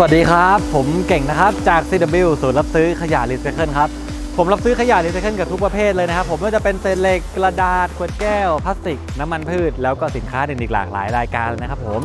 สวัสดีครับ ผมเก่งนะครับ จาก CW ศูนย์รับซื้อขยะรีไซเคิลครับ ผมรับซื้อขยะรีไซเคิลกับทุกประเภทเลยนะครับ ผมไม่ว่าจะเป็นเศษเหล็กกระดาษ ขวดแก้ว พลาสติก น้ำมันพืช แล้วก็สินค้าอื่นอีกหลากหลายรายการเลยนะครับผม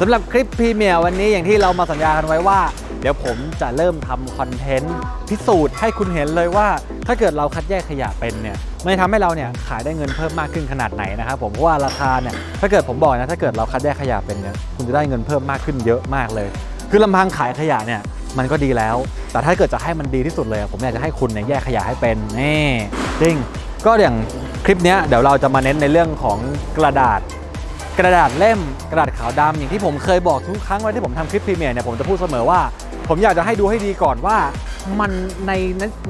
สำหรับคลิปพรีเมียร์วันนี้อย่างที่เรามาสัญญากันไว้ว่า เดี๋ยวผมจะเริ่มทำคอนเทนต์พิสูจน์ให้คุณเห็นเลยว่า ถ้าเกิดเราคัดแยกขยะเป็นเนี่ยมันทำให้เราเนี่ยขายได้เงินเพิ่มมากขึ้นขนาดไหนนะครับผมเพราะว่าราคาเนี่ยถ้าเกิดผมบอกนะถ้าเกิดเราคัดแยกขยะเป็นเนี่ยคุณจะได้เงินเพิ่มมากขึ้นเยอะมากเลย คือลำพังขายขยะเนี่ยมันก็ดีแล้ว แต่ถ้าเกิดจะให้มันดีที่สุดเลย ผมอยากจะให้คุณเนี่ยแยกขยะให้เป็นนี่จริง ก็อย่างคลิปนี้เดี๋ยวเราจะมาเน้นในเรื่องของกระดาษ กระดาษเล่มกระดาษขาวดำอย่างที่ผมเคยบอกทุกครั้งเวลาที่ผมทำคลิปพรีเมียร์เนี่ยผมจะพูดเสมอว่า ผมอยากจะให้ดูให้ดีก่อนว่า มันใน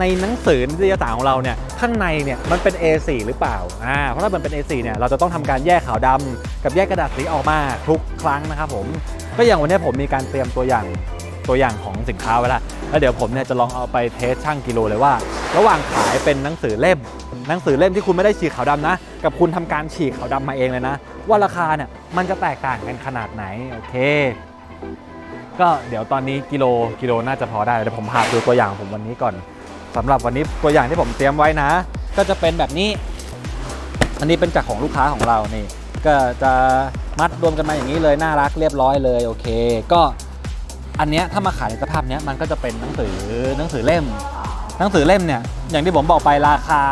ในหนังสือนิตยสารของเราเนี่ยข้างในเนี่ยมันเป็น A4 หรือเปล่าอ่าเพราะถ้ามันเป็น A4 เนี่ยเราจะต้องทำการแยกขาวดำกับแยกกระดาษสีออกมาทุกครั้งนะครับผมก็อย่างวันนี้ผมมีการเตรียมตัวอย่างตัวอย่างของสินค้าไว้ล้วแล้วเดี๋ยวผมเนี่ยจะลองเอาไปเทสช่างกิโลเลยว่า ระหว่างขายเป็นหนังสือเล่ม หนังสือเล่มที่คุณไม่ได้ฉีกขาวดำนะ กับคุณทำการฉีกขาวดำมาเองเลยนะ ว่าราคาเนี่ยมันจะแตกต่างกันขนาดไหนโอเค ก็เดี๋ยวตอนนี้กิโลกิโลน่าจะพอได้เดี๋ยวผมพาดูตัวอย่างผมวันนี้ก่อนสำหรับวันนี้ตัวอย่างที่ผมเตรียมไว้นะ ก็จะเป็นแบบนี้ อันนี้เป็นจากของลูกค้าของเรานี่ ก็จะมัดรวมกันมาอย่างนี้เลยน่ารักเรียบร้อยเลยโอเค ก็อันเนี้ยถ้ามาขายในสภาพเนี้ยมันก็จะเป็นหนังสือหนังสือเล่ม หนังสือเล่มเนี่ยอย่างที่ผมบอกไปราคา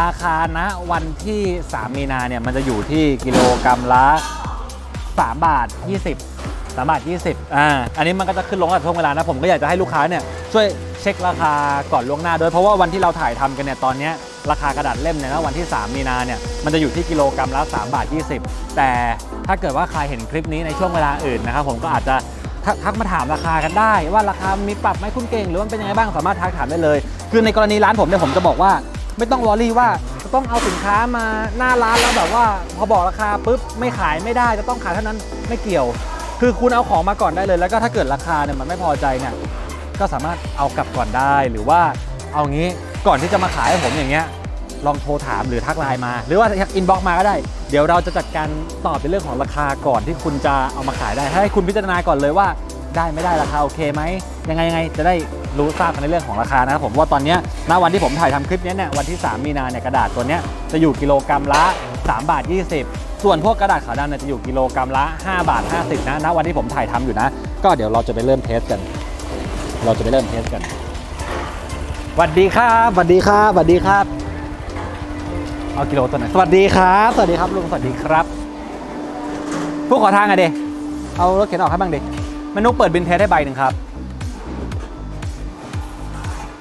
ราคาณวันที่ 3 มีนาเนี่ยมันจะอยู่ที่กิโลกรัมละ 3 บาท 20 3บาท20อ่า อันนี้มันก็จะขึ้นลงกับช่วงเวลานะ ผมก็อยากจะให้ลูกค้าเนี่ยช่วยเช็คราคาก่อนล่วงหน้าด้วย เพราะว่าวันที่เราถ่ายทำกันเนี่ยตอนนี้ราคากระดาษเล่มเนี่ยนะวันที่ 3 มีนาเนี่ยมันจะอยู่ที่กิโลกรัมละ3บาท20 แต่ถ้าเกิดว่าใครเห็นคลิปนี้ในช่วงเวลาอื่นนะครับผมก็อาจจะทักทักมาถามราคากันได้ ว่าราคามีปรับไหมคุณเก่ง หรือว่ามันเป็นยังไงบ้างสามารถทักถามได้เลย คือในกรณีร้านผมเนี่ยผมจะบอกว่า ไม่ต้องวอรี่ว่าจะต้องเอาสินค้ามาหน้าร้านแล้วแบบว่าพอบอกราคาปุ๊บไม่ขายไม่ได้จะต้องขายเท่านั้นไม่เกี่ยว คือคุณเอาของมาก่อนได้เลย แล้วก็ถ้าเกิดราคาเนี่ยมันไม่พอใจเนี่ยก็สามารถเอากลับก่อนได้หรือว่าเอางี้ก่อนที่จะมาขายให้ผมอย่างเงี้ยลองโทรถามหรือทักไลน์มา หรือว่าอินบ็อกมาก็ได้ เดี๋ยวเราจะจัดการตอบในเรื่องของราคาก่อนที่คุณจะเอามาขายได้ ให้คุณพิจารณาก่อนเลยว่า ได้ไม่ได้ราคาโอเคไหมยังไงยังไงจะได้รู้ทราบกันในเรื่องของราคานะครับผมว่าตอนนี้ณวันที่ผมถ่ายทำคลิปนี้เนี่ยวันที่ 3 มีนาเนี่ยกระดาษตัวเนี้ยจะอยู่กิโลกรัมละ 3 บาท 20 ส่วนพวกกระดาษขาวดำเนี่ยจะอยู่กิโลกรัมละ 5 บาท 50 นะณวันที่ผมถ่ายทำอยู่นะ ก็เดี๋ยวเราจะไปเริ่มเทสกัน เราจะไปเริ่มเทสกันสวัสดีครับสวัสดีครับสวัสดีครับ เอากิโลตัวไหนสวัสดีครับ สวัสดีครับลุงสวัสดีครับผู้ขอทางอะเดเอารถเข็นออกให้บ้างดิแมนุกเปิดบินเทสให้ใบหนึ่งครับ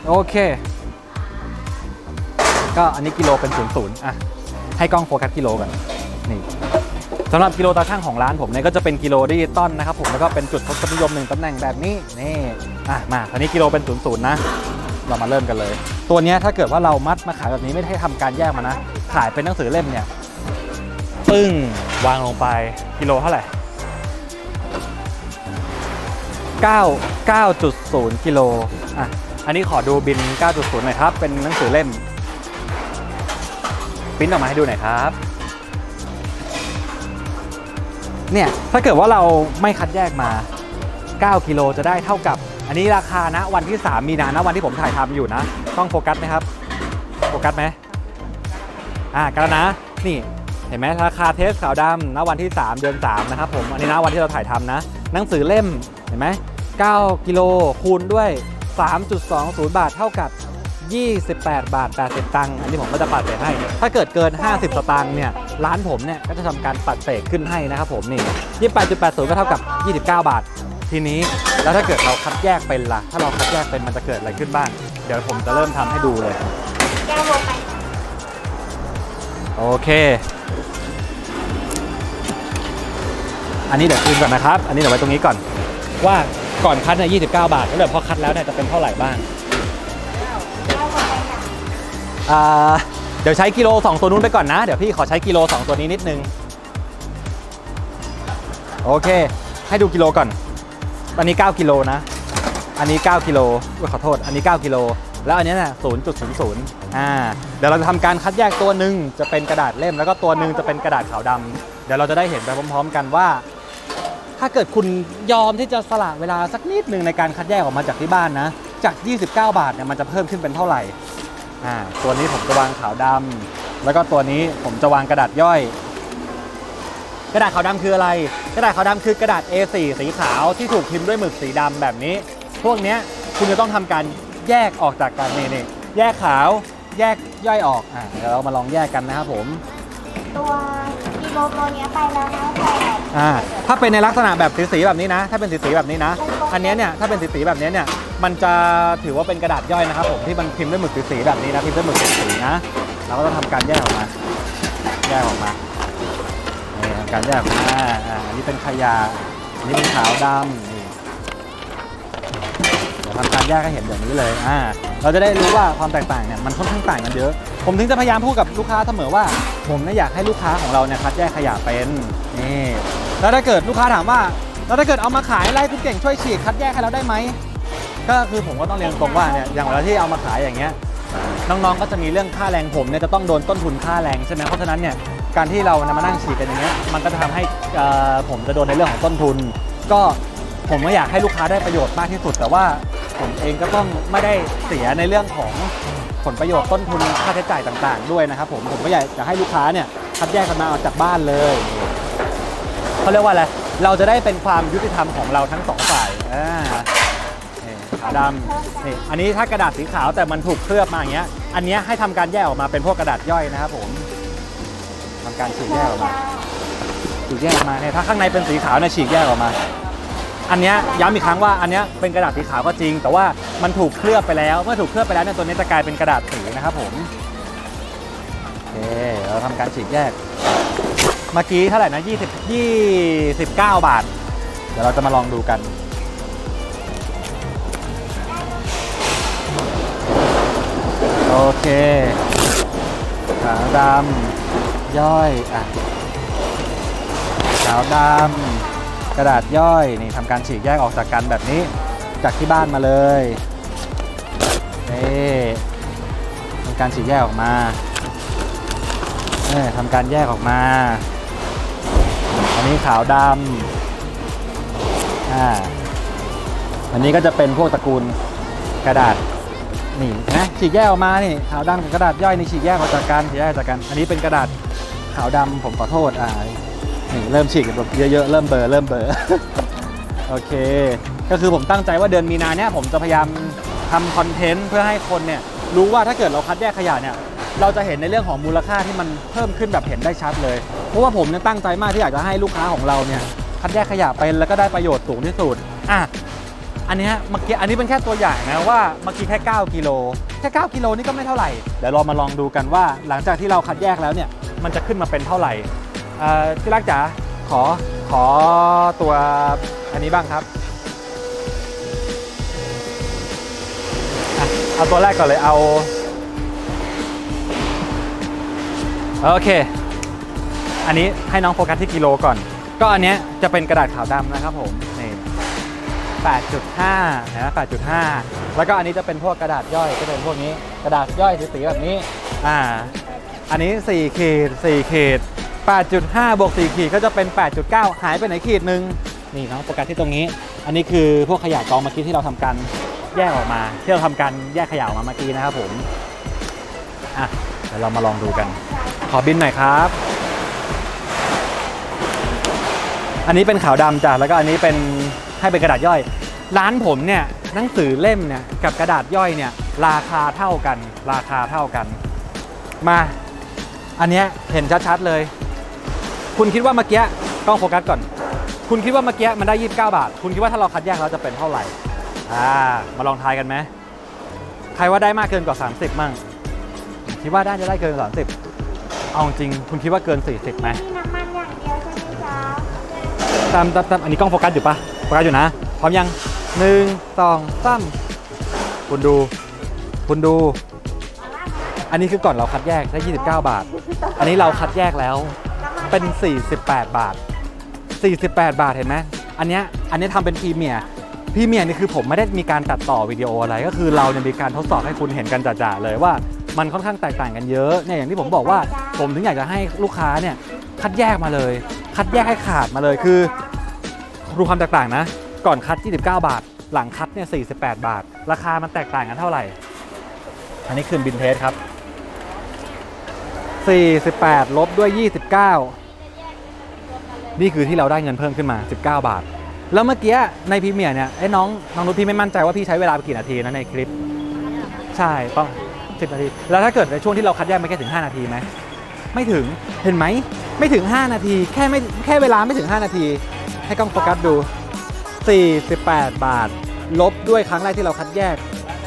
โอเค ก็อันนี้กิโลเป็นศูนย์ศูนย์อะให้กล้องโฟกัสกิโลกันนี่ สำหรับกิโลตาช่างของร้านผมเนี่ยก็จะเป็นกิโลดิจิตอลนะครับผมแล้วก็เป็นจุดทศนิยมหนึ่งตำแหน่งแบบนี้นี่อะมาทีนี้กิโลเป็นศูนย์ศูนย์นะ เรามาเริ่มกันเลย ตัวนี้ถ้าเกิดว่าเรามัดมาขายแบบนี้ไม่ได้ทำการแยกมานะ ขายเป็นหนังสือเล่มเนี่ยปึ้งวางลงไปกิโลเท่าไหร่9 9.0กิโลอะอันนี้ขอดูบิน 9.0 หน่อยครับ เป็นหนังสือเล่มปิ้นออกมาให้ดูหน่อยครับ เนี่ยถ้าเกิดว่าเราไม่คัดแยกมา 9 กิโลจะได้เท่ากับ อันนี้ราคานะวันที่ 3 มีนานะวันที่ผมถ่ายทำอยู่นะ ต้องโฟกัสไหมครับ โฟกัสไหมอ่ากันนะนี่เห็นไหมราคาเทสขาวดำนะวันที่ 3 เดือน 3 นะครับผมอันนี้นะวันที่เราถ่ายทำนะ หนังสือเล่มเห็นไหม9กิโลคูณด้วย 3.20 บาทเท่ากับ 28 บาท 80 ตังค์อันนี้ผมก็จะปัดเศษให้ ถ้าเกิดเกิน 50 สตางค์เนี่ยร้านผมเนี่ยก็จะทำการปัดเศษขึ้นให้นะครับผมนี่28.80 ก็เท่ากับ 29 บาท ทีนี้แล้วถ้าเกิดเราคัดแยกเป็นล่ะ ถ้าเราคัดแยกเป็นมันจะเกิดอะไรขึ้นบ้าง เดี๋ยวผมจะเริ่มทำให้ดูเลยแก้วโบไปโอเค อันนี้เดี๋ยวคืนก่อนนะครับ อันนี้เดี๋ยวไว้ตรงนี้ก่อนว่าก่อนคัดเนี่ย29บาท แล้วเดี๋ยวพอคัดแล้วเนี่ยจะเป็นเท่าไหร่บ้าง เดี๋ยวใช้กิโล 2 ตัวนู้นไปก่อนนะ เดี๋ยวพี่ขอใช้กิโล 2 ตัวนี้นิดนึง โอเค ให้ดูกิโลก่อน อันนี้ 9 กิโลนะ อันนี้ 9 กิโลขอโทษ อันนี้ 9 กิโล แล้วอันนี้น่ะ0.00อ่า เดี๋ยวเราจะทำการคัดแยกตัวหนึ่งจะเป็นกระดาษเล่ม แล้วก็ตัวหนึ่งจะเป็นกระดาษขาวดำเดี๋ยวเราจะได้เห็นไปพร้อม ๆ กันว่า ถ้าเกิดคุณยอมที่จะสละเวลาสักนิดหนึ่งในการคัดแยกออกมาจากที่บ้านนะ จาก 29 บาทเนี่ยมันจะเพิ่มขึ้นเป็นเท่าไหร่ อ่าตัวนี้ผมจะวางขาวดำแล้วก็ตัวนี้ผมจะวางกระดาษย่อย กระดาษขาวดำคืออะไร กระดาษขาวดำคือกระดาษ A4 สีขาวที่ถูกพิมพ์ด้วยหมึกสีดำแบบนี้ พวกเนี้ยคุณจะต้องทำการแยกออกจากกันนี่นี่แยกขาวแยกย่อยออกอะเดี๋ยวเรามาลองแยกกันนะครับผมตัวดีโบตัวเนี้ยไปแล้วนะไปแบบอ่าถ้าเป็นในลักษณะแบบสีๆแบบนี้นะ ถ้าเป็นสีๆแบบนี้นะ อันเนี้ยเนี่ยถ้าเป็นสีๆแบบเนี้ยเนี่ย มันจะถือว่าเป็นกระดาษย่อยนะครับผมที่มันพิมพ์ด้วยหมึกสีๆแบบนี้นะพิมพ์ด้วยหมึกสีๆนะเราก็ต้องทำการแยกออกมาแยกออกมานี่ทำการแยกออกมาอ่าอันนี้เป็นขยะอันนี้เป็นขาวดำนี่เดี๋ยวทำการแยกให้เห็นแบบนี้เลยอ่าเราจะได้รู้ว่าความแตกต่างเนี่ยมันค่อนข้างต่างกันเยอะ ผมถึงจะพยายามพูดกับลูกค้าเสมอว่า ผมเนี่ยอยากให้ลูกค้าของเราเนี่ยคัดแยกขยะเป็นนี่แล้วถ้าเกิดลูกค้าถามว่าแล้วถ้าเกิดเอามาขายไล่คุณเก่งช่วยฉีกคัดแยกให้เราได้ไหม ก็คือผมก็ต้องเรียนตรงว่าเนี่ยอย่างเวลาที่เอามาขายอย่างเงี้ยน้องๆก็จะมีเรื่องค่าแรงผมเนี่ยจะต้องโดนต้นทุนค่าแรงใช่ไหมเพราะฉะนั้นเนี่ยการที่เรานมานั่งฉีดกันอย่างเงี้ยมันก็จะทำให้เอ่อผมจะโดนในเรื่องของต้นทุน ก็ผมก็อยากให้ลูกค้าได้ประโยชน์มากที่สุด แต่ว่าผมเองก็ต้องไม่ได้เสียในเรื่องของผลประโยชน์ต้นทุนค่าใช้จ่ายต่างๆ ด้วยนะครับผมผมก็อยากจะให้ลูกค้าเนี่ยคัดแยกกันมาออกจากบ้านเลยเขาเรียกว่าอะไรเราจะได้เป็นความยุติธรรมของเราทั้งสองฝ่ายอ่า ดำนี่อันนี้ถ้ากระดาษสีขาวแต่มันถูกเคลือบมาอย่างเงี้ย อันเนี้ยให้ทำการแยกออกมาเป็นพวกกระดาษย่อยนะครับผมทำการฉีกแยกออกมาฉีกแยกออกมาเนี่ยถ้าข้างในเป็นสีขาวเนี่ยฉีกแยกออกมา อันเนี้ยย้ำอีกครั้งว่าอันเนี้ยเป็นกระดาษสีขาวก็จริง แต่ว่ามันถูกเคลือบไปแล้ว เมื่อถูกเคลือบไปแล้วเนี่ยตัวนี้จะกลายเป็นกระดาษสีนะครับผมโอเคเราทำการฉีกแยก เมื่อกี้เท่าไหร่นะ20 29 บาท เดี๋ยวเราจะมาลองดูกัน โอเคขาวดำย่อยอะขาวดำกระดาษย่อยนี่ทำการฉีกแยกออกจากกันแบบนี้ จากที่บ้านมาเลยนี่ทำการฉีกแยกออกมาเออทำการแยกออกมา อันนี้ขาวดำอ่าอันนี้ก็จะเป็นพวกตระกูลกระดาษ นี่นะฉีกแยกออกมานี่ขาวดำกับกระดาษย่อยนี่ฉีกแยกออกจากกันฉีกแยกออกจากกัน อันนี้เป็นกระดาษขาวดำผมขอโทษอ่านี่เริ่มฉีกแบบเยอะๆเริ่มเบลอเริ่มเบลอโอเค ก็คือผมตั้งใจว่าเดือนมีนาเนี่ยผมจะพยายามทำคอนเทนต์เพื่อให้คนเนี่ยรู้ว่าถ้าเกิดเราคัดแยกขยะเนี่ยเราจะเห็นในเรื่องของมูลค่าที่มันเพิ่มขึ้นแบบเห็นได้ชัดเลย เพราะว่าผมเนี่ยตั้งใจมากที่อยากจะให้ลูกค้าของเราเนี่ยคัดแยกขยะเป็นแล้วก็ได้ประโยชน์สูงที่สุดอะ อันนี้เมื่อกี้อันนี้เป็นแค่ตัวอย่างนะว่าเมื่อกี้แค่ 9 กิโล แค่ 9 กิโลนี่ก็ไม่เท่าไหร่ เดี๋ยวเรามาลองดูกันว่า หลังจากที่เราคัดแยกแล้วเนี่ย มันจะขึ้นมาเป็นเท่าไหร่ที่รักจ๋าขอขอตัวอันนี้บ้างครับอเอาตัวแรกก่อนเลยเอาโอเค อันนี้ให้น้องโฟกัสที่กิโลก่อน ก็อันนี้จะเป็นกระดาษขาวดำนะครับผม 8.5นะ8.5 แล้วก็อันนี้จะเป็นพวกกระดาษย่อยก็เป็นพวกนี้กระดาษย่อยสีๆแบบนี้อ่าอันนี้4ขีด4ขีด8.5บวก4ขีดก็จะเป็น 8.9 หายไปไหนขีดนึงนี่เน้องโฟกัสที่ตรงนี้ อันนี้คือพวกขยะกองเมื่อกี้ที่เราทำการแยกออกมาที่เราทำการแยกขยะออกมาเมื่อกี้นะครับผมอะเดี๋ยวเรามาลองดูกัน ขอบินหน่อยครับ อันนี้เป็นขาวดำจ้ะแล้วก็อันนี้เป็น ให้เป็นกระดาษย่อย ร้านผมเนี่ยหนังสือเล่มเนี่ยกับกระดาษย่อยเนี่ยราคาเท่ากัน ราคาเท่ากัน มาอันเนี้ยเห็นชัดๆเลย คุณคิดว่าเมื่อกี้กล้องโฟกัสก่อน คุณคิดว่าเมื่อกี้มันได้29 บาท คุณคิดว่าถ้าเราคัดแยกแล้วจะเป็นเท่าไหร่อ่ามาลองทายกันไหมใครว่าได้มากเกินกว่า 30 มั่งคิดว่าได้จะได้เกินกว่า30 เอาจริง คุณคิดว่าเกิน 40ไหมมีน้ำมันอย่างเดียวใช่ไหมจ๊ะตามตามตามอันนี้กล้องโฟกัสอยู่ปะ โฟกัสอยู่นะ พร้อมยังหนึ่งสองสามคุณดู คุณดู อันนี้คือก่อนเราคัดแยกได้ 29 บาท อันนี้เราคัดแยกแล้วเป็น 48 บาท 48 บาทเห็นไหมอันเนี้ยอันนี้ทำเป็นพรีเมียร์พรีเมียร์นี่คือผมไม่ได้มีการตัดต่อวิดีโออะไร ก็คือเราเนี่ยมีการทดสอบให้คุณเห็นกันจ่าๆเลยว่ามันค่อนข้างแตกต่างกันเยอะเนี่ยอย่างที่ผมบอกว่าผมถึงอยากจะให้ลูกค้าเนี่ยคัดแยกมาเลย คัดแยกให้ขาดมาเลยคือ ดูความแตกต่างนะ ก่อนคัด 29 บาท หลังคัดเนี่ย 48 บาท ราคามันแตกต่างกันเท่าไหร่ อันนี้คืนบินเทสครับ 48 ลบด้วย 29 นี่คือที่เราได้เงินเพิ่มขึ้นมา 19 บาท แล้วเมื่อกี้ในพรีเมียร์เนี่ยไอ้น้องน้องนุชพี่ไม่มั่นใจว่าพี่ใช้เวลาไปกี่นาทีนะในคลิป ใช่ต้อง10นาที แล้วถ้าเกิดในช่วงที่เราคัดแยกไม่แค่ถึง 5 นาทีไหมไม่ถึงเห็นไหมไม่ถึง 5 นาที แค่ไม่แค่เวลาไม่ถึง 5 นาที ให้กล้องโฟกัสดู 48 บาท ลบด้วยครั้งแรกที่เราคัดแยก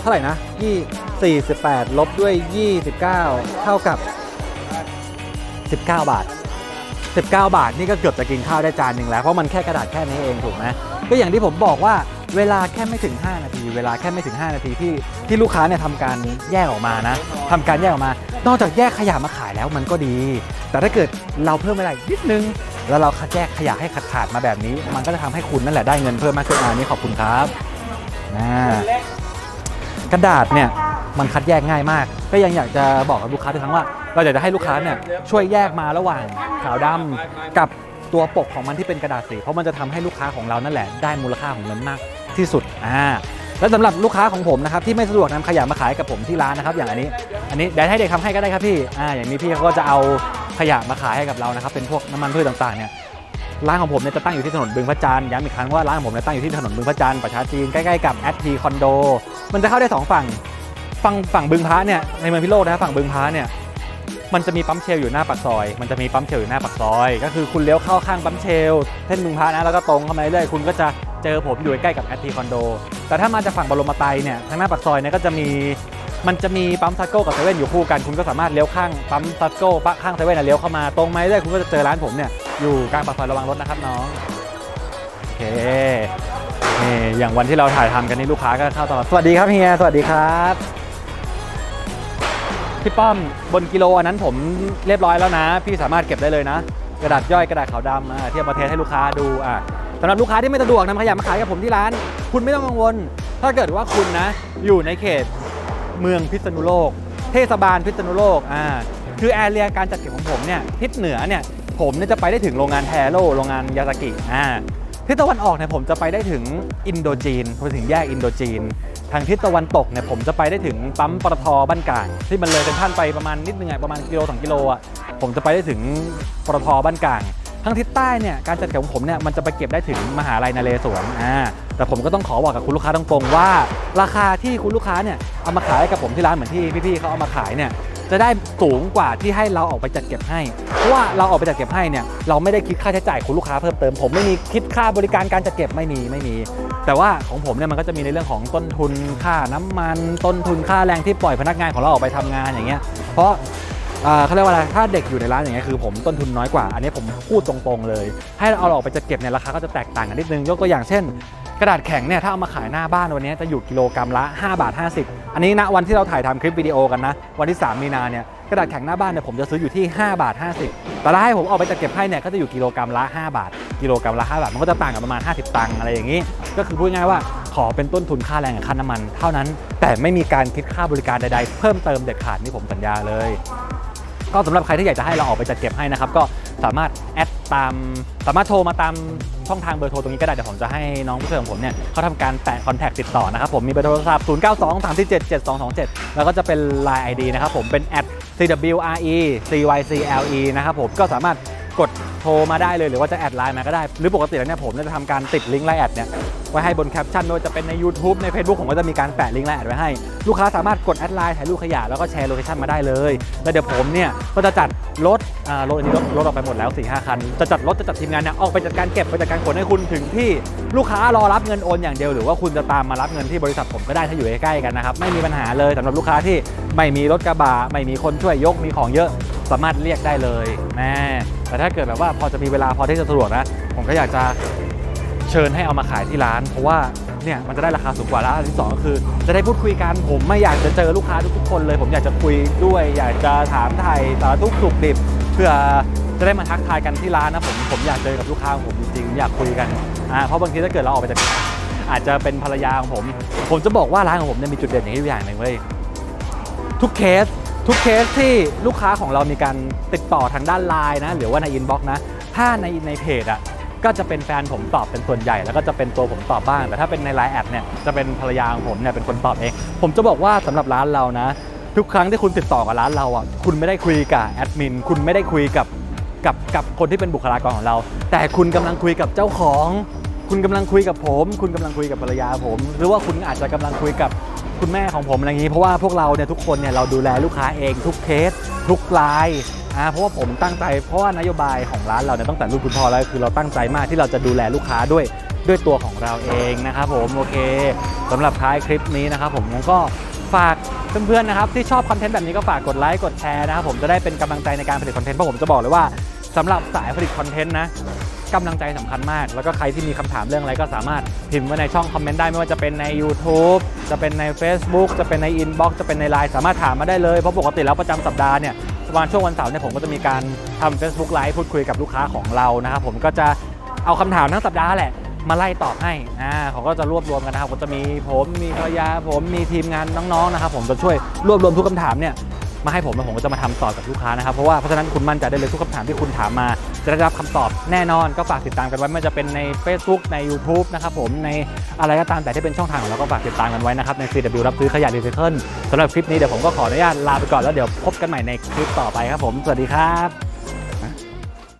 เท่าไหร่นะยี่48 ลบด้วย 29 เท่ากับ 19 บาท 19 บาทนี่ก็เกือบจะกินข้าวได้จานหนึ่งแล้ว เพราะมันแค่กระดาษแค่นี้เองถูกไหมก็อย่างที่ผมบอกว่าเวลาแค่ไม่ถึง 5 นาที เวลาแค่ไม่ถึง 5 นาทีที่ที่ลูกค้าเนี่ยทำการแยกออกมานะทำการแยกออกมา นอกจากแยกขยะมาขายแล้วมันก็ดี แต่ถ้าเกิดเราเพิ่มเวลานิดนึง แล้วเราคัดแยกขยะให้ขาดขาดมาแบบนี้ มันก็จะทำให้คุณนั่นแหละได้เงินเพิ่มมากขึ้นอันนี้ขอบคุณครับกระดาษเนี่ยมันคัดแยกง่ายมาก ก็ยังอยากจะบอกกับลูกค้าทุกครั้งว่า เราอยากจะให้ลูกค้าเนี่ยช่วยแยกมาระหว่างขาวดำกับตัวปกของมันที่เป็นกระดาษสี เพราะมันจะทำให้ลูกค้าของเรานั่นแหละได้มูลค่าของเงินมากที่สุดอ่าและสำหรับลูกค้าของผมนะครับที่ไม่สะดวกนำขยะมาขายกับผมที่ร้านนะครับ อย่างอันนี้ อันนี้เดี๋ยวให้เด็กทำให้ก็ได้ครับพี่อ่าอย่างนี้พี่เขาก็จะเอา ขยะมาขายให้กับเรานะครับ เป็นพวกน้ำมันพืชต่างๆเนี่ยร้านของผมเนี่ยจะตั้งอยู่ที่ถนนบึงพระจันทร์ย้ำอีกครั้งว่าร้านของผมเนี่ยตั้งอยู่ที่ถนนบึงพระจันทร์ประชาจีนใกล้ๆกับแอดทีคอนโดมันจะเข้าได้สองฝั่งฝั่งฝั่งบึงพระเนี่ยในเมืองพิโลกนะครับฝั่งบึงพระเนี่ยมันจะมีปั๊มเชลอยู่หน้าปากซอย มันจะมีปั๊มเชลอยู่หน้าปากซอย ก็คือคุณเลี้ยวเข้าข้างปั๊มเชลเส้นบึงพระนะแล้วก็ตรงเข้ามาเรื่อยๆคุณก็จะเจอผมอยู่ใกล้กับแอดทีคอนโดแต่ถ้ามาจากฝั่งบรมไตเนี่ยทางหน้าปากซอยเนี่ยก็จะมี มันจะมีปั๊มซัสโก้กับเซเว่นอยู่คู่กัน คุณก็สามารถเลี้ยวข้างปั๊มซัสโก้ปะข้างเซเว่นนะเลี้ยวเข้ามาตรงมาเรื่อยๆคุณก็จะเจอร้านผมเนี่ยอยู่กลางปากซอยระวังรถนะครับน้องโอเคนี่อย่างวันที่เราถ่ายทำกันนี่ลูกค้าก็เข้าตลอดสวัสดีครับเฮียสวัสดีครับพี่ป้อมบนกิโลอันนั้นผมเรียบร้อยแล้วนะ พี่สามารถเก็บได้เลยนะ กระดาษย่อยกระดาษขาวดำที่เอามาเทสให้ลูกค้าดูอะสำหรับลูกค้าที่ไม่สะดวกนำขยะมาขายกับผมที่ร้าน คุณไม่ต้องกังวล ถ้าเกิดว่าคุณนะ อยู่ในเขต เมืองพิษณุโลก เทศบาลพิษณุโลกอ่าคือแอเรียการจัดเก็บของผมเนี่ยทิศเหนือเนี่ยผมเนี่ยจะไปได้ถึงโรงงานแทโร่โรงงานยาสกิอ่าทิศตะวันออกเนี่ยผมจะไปได้ถึงอินโดจีนไปถึงแยกอินโดจีน ทางทิศตะวันตกเนี่ยผมจะไปได้ถึงปั๊มปตทบ้านกลางที่มันเลยเป็นท่านไปประมาณนิดนึงอะประมาณกิโลสองกิโลอะผมจะไปได้ถึงปตทบ้านกลางทางทิศใต้เนี่ยการจัดเก็บของผมเนี่ยมันจะไปเก็บได้ถึงมหาลัยนเรศวรอ่า แต่ผมก็ต้องขอบอกกับคุณลูกค้าตรงๆว่า ราคาที่คุณลูกค้าเนี่ยเอามาขายกับผมที่ร้านเหมือนที่พี่ๆเขาเอามาขายเนี่ยจะได้สูงกว่าที่ให้เราออกไปจัดเก็บให้ เพราะว่าเราออกไปจัดเก็บให้เนี่ยเราไม่ได้คิดค่าใช้จ่ายคุณลูกค้าเพิ่มเติม ผมไม่มีคิดค่าบริการการจัดเก็บไม่มีไม่มี แต่ว่าของผมเนี่ยมันก็จะมีในเรื่องของต้นทุนค่าน้ำมัน ต้นทุนค่าแรงที่ปล่อยพนักงานของเราออกไปทำงานอย่างเงี้ย เพราะ เขาเรียกว่าอะไร ถ้าเด็กอยู่ในร้านอย่างเงี้ยคือผมต้นทุนน้อยกว่า อันนี้ผมพูดตรงๆเลย ให้เราเอาออกไปจัดเก็บเนี่ยราคาก็จะแตกต่างกันนิดนึง ยกตัวอย่างเช่น กระดาษแข็งเนี่ยถ้าเอามาขายหน้าบ้านวันนี้จะอยู่กิโลกรัมละ 5 บาท 50 อันนี้ณวันที่เราถ่ายทำคลิปวิดีโอกันนะ วันที่ 3 มีนาเนี่ยกระดาษแข็งหน้าบ้านเนี่ยผมจะซื้ออยู่ที่ 5 บาท 50 แต่ถ้าให้ผมเอาไปจัดเก็บให้เนี่ยก็จะอยู่กิโลกรัมละ 5 บาท กิโลกรัมละ 5 บาท มันก็จะต่างกันประมาณ 50 ตังค์อะไรอย่างนี้ ก็คือพูดง่ายว่าขอเป็นต้นทุนค่าแรงกับค่าน้ำมัน เท่านั้น แต่ไม่มีการคิดค่าบริการใดๆ เพิ่มเติมเด็ดขาดนี่ผมสัญญาเลย ก็สำหรับใครที่อยากจะให้เราออกไปจัดเก็บให้นะครับก็สามารถแอดตาม สามารถโทรมาตามช่องทางเบอร์โทรตรงนี้ก็ได้เดี๋ยวผมจะให้น้องผู้ช่วยของผมเนี่ยเขาทำการแตะคอนแทคติดต่อนะครับผมมีเบอร์โทรศัพท์ 0 9 2 3 7 7 2 2 7 แล้วก็จะเป็น Line ID นะครับผมเป็น @CWRE CYCLE นะครับผมก็สามารถ กดโทรมาได้เลยหรือว่าจะแอดไลน์มาก็ได้ หรือปกติแล้วเนี่ยผมจะทำการติดลิงก์ไลน์แอดเนี่ยไว้ให้บนแคปชั่นไม่ว่าจะเป็นใน YouTube ใน Facebook ผมก็จะมีการแปะลิงก์ไลน์แอดไว้ให้ ลูกค้าสามารถกดแอดไลน์ถ่ายรูปขยะแล้วก็แชร์โลเคชั่นมาได้เลยแล้วเดี๋ยวผมเนี่ยก็จะจัดรถอ่ารถอันนี้รถรถออกไปหมดแล้ว4ี่ห้าคัน จะจัดรถจะจัดทีมงานเนี่ยออกไปจัดการเก็บไปจัดการขนให้คุณถึงที่ลูกค้ารอรับเงินโอนอย่างเดียวหรือว่าคุณจะตามมารับเงินที่บริษัทผมก็ได้ถ้าอยู่ใกล้ๆกันนะครับไม่มีปัญหาเลยสำหรับลูกค้าที่ไม่มีรถกระบะไม่มีคนช่วยยกมีของเยอะ สามารถเรียกได้เลยแม่แต่ถ้าเกิดแบบว่าพอจะมีเวลาพอที่จะสะดวกนะ ผมก็อยากจะเชิญให้เอามาขายที่ร้าน เพราะว่าเนี่ยมันจะได้ราคาสูงกว่าแล้วอันที่สองก็คือ จะได้พูดคุยกันผมไม่อยากจะเจอลูกค้าทุกๆคนเลย ผมอยากจะคุยด้วย อยากจะถามไทยสารทุกข์สุขดิบเพื่อจะได้มาทักทายกันที่ร้านนะผมผมอยากเจอกับลูกค้าของผมจริงๆอยากคุยกันอ่าเพราะบางทีถ้าเกิดเราออกไปจากอาจจะเป็นภรรยาของผม ผมจะบอกว่าร้านของผมเนี่ยมีจุดเด่นอย่างนี้อยู่อย่างหนึ่งเว้ยทุกเคส ทุกเคสที่ลูกค้าของเรามีการติดต่อทางด้านไลน์นะหรือว่าในอินบ็อกซ์นะ ถ้าในในเพจอะก็จะเป็นแฟนผมตอบเป็นส่วนใหญ่ แล้วก็จะเป็นตัวผมตอบบ้าง แต่ถ้าเป็นในไลน์แอดเนี่ยจะเป็นภรรยาของผมเนี่ยเป็นคนตอบเอง ผมจะบอกว่าสำหรับร้านเรานะ ทุกครั้งที่คุณติดต่อกับร้านเราอะคุณไม่ได้คุยกับแอดมินคุณไม่ได้คุยกับกับกับคนที่เป็นบุคลากรของเรา แต่คุณกำลังคุยกับเจ้าของ คุณกำลังคุยกับผม คุณกำลังคุยกับภรรยาผม หรือว่าคุณอาจจะกำลังคุยกับคุณแม่ของผมอะไรอย่างนี้ เพราะว่าพวกเราเนี่ยทุกคนเนี่ยเราดูแลลูกค้าเองทุกเคส ทุกรายอ่าเพราะว่าผมตั้งใจเพราะว่านโยบายของร้านเราเนี่ยตั้งแต่รุ่นคุณพ่อแล้วคือเราตั้งใจมากที่เราจะดูแลลูกค้าด้วยด้วยตัวของเราเองนะครับผมโอเคสำหรับท้ายคลิปนี้นะครับผมก็ฝากเพื่อนๆนะครับที่ชอบคอนเทนต์แบบนี้ก็ฝากกดไลค์กดแชร์นะครับผมจะได้เป็นกำลังใจในการผลิตคอนเทนต์เพราะผมจะบอกเลยว่าสำหรับสายผลิตคอนเทนต์นะ กำลังใจสำคัญมาก แล้วก็ใครที่มีคำถามเรื่องอะไรก็สามารถพิมพ์ไว้ในช่องคอมเมนต์ได้ไม่ว่าจะเป็นใน YouTube จะเป็นใน Facebook จะเป็นใน Inbox จะเป็นใน Line สามารถถามมาได้เลยเพราะปกติแล้วประจำสัปดาห์เนี่ยประมาณช่วงวันเสาร์เนี่ยผมก็จะมีการทำ Facebook Live พูดคุยกับลูกค้าของเรานะครับผมก็จะเอาคำถามทั้งสัปดาห์แหละมาไล่ตอบให้ อ่าผมก็จะรวบรวมกันนะครับ ก็จะมีผม มีภรรยา ผม มีทีมงานน้องๆ นะครับ ผมจะช่วยรวบรวมทุกคำถามเนี่ย มาให้ผมแล้วผมก็จะมาทำต่อกับลูกค้านะครับ เพราะว่าเพราะฉะนั้นคุณมั่นใจได้เลยทุกคำถามที่คุณถามมา จะได้รับคำตอบแน่นอนก็ฝากติดตามกันไว้ไม่ว่าจะเป็นใน Facebook ใน YouTube นะครับผมในอะไรก็ตามแต่ที่เป็นช่องทางของเราก็ฝากติดตามกันไว้นะครับใน CW รับซื้อขยะรีไซเคิลสำหรับคลิปนี้เดี๋ยวผมก็ขออนุญาตลาไปก่อนแล้วเดี๋ยวพบกันใหม่ในคลิปต่อไปครับผมสวัสดีครับ